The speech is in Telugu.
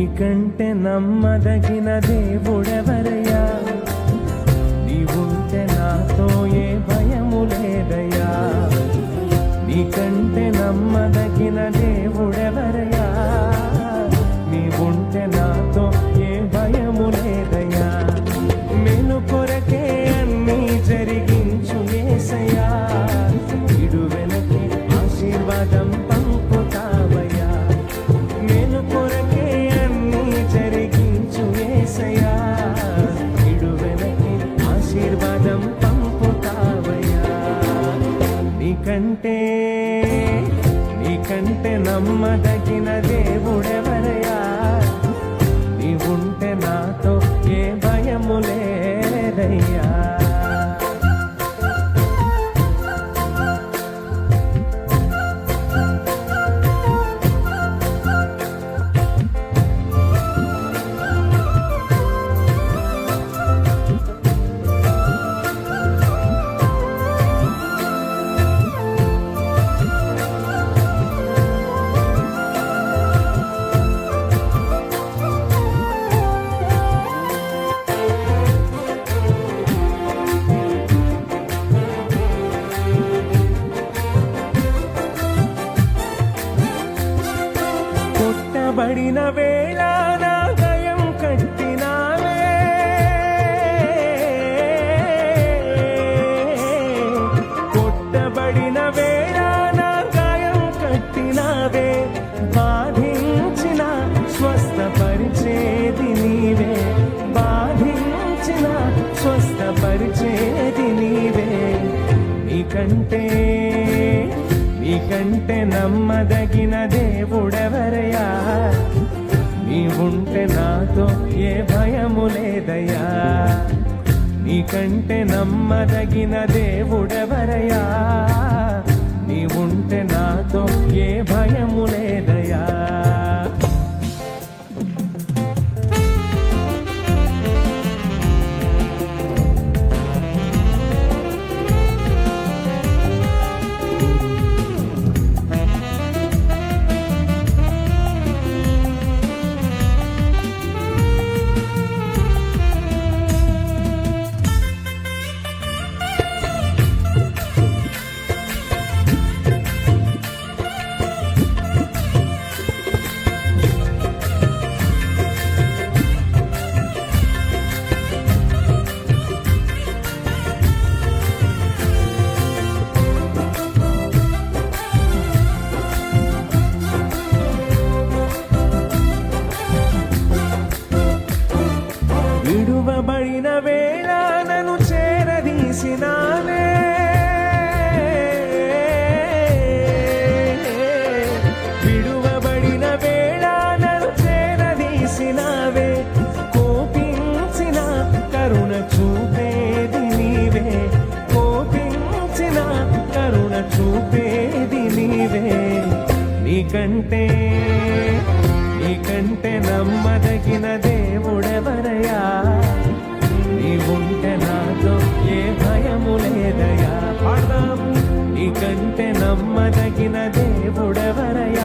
నీకంటే నమ్మదగిన దేవుడెవరయ్యా? నీవుంటే నాతో ఏ ఆశీర్వాదం పంపుతావయ్యా. నీకంటే నీకంటే నమ్మదగిన దేవుడెవరయ్యా? నీవుంటే నాతో ఏ భయము లేదు పడిన వేళ నా గయం కట్టినావే. కొట్టబడిన వేళ నా గాయం కట్టినావే. బాధించిన స్వస్థపరిచేది నీవే. బాధించిన స్వస్థపరిచేది నీవే. నీకంటే నీకంటే నమ్మదగిన దేవుడవే నీకుంటే నాతో ఏ భయము లేదయ్యా? నీకంటే నమ్మదగిన దేవుడెవరయ్యా? నీవుంటే నాతో ఏ భయము లేదు విడువబడిన వేళ నన్ను చేరదీసినానే విడువబడిన వేళ నన్ను చేరదీసినావే. కోపించిన కరుణ చూపేది నీవే. కోపించిన కరుణ చూపేది నీవే. నీకంటే నీకంటే నమ్మదగిన உடவ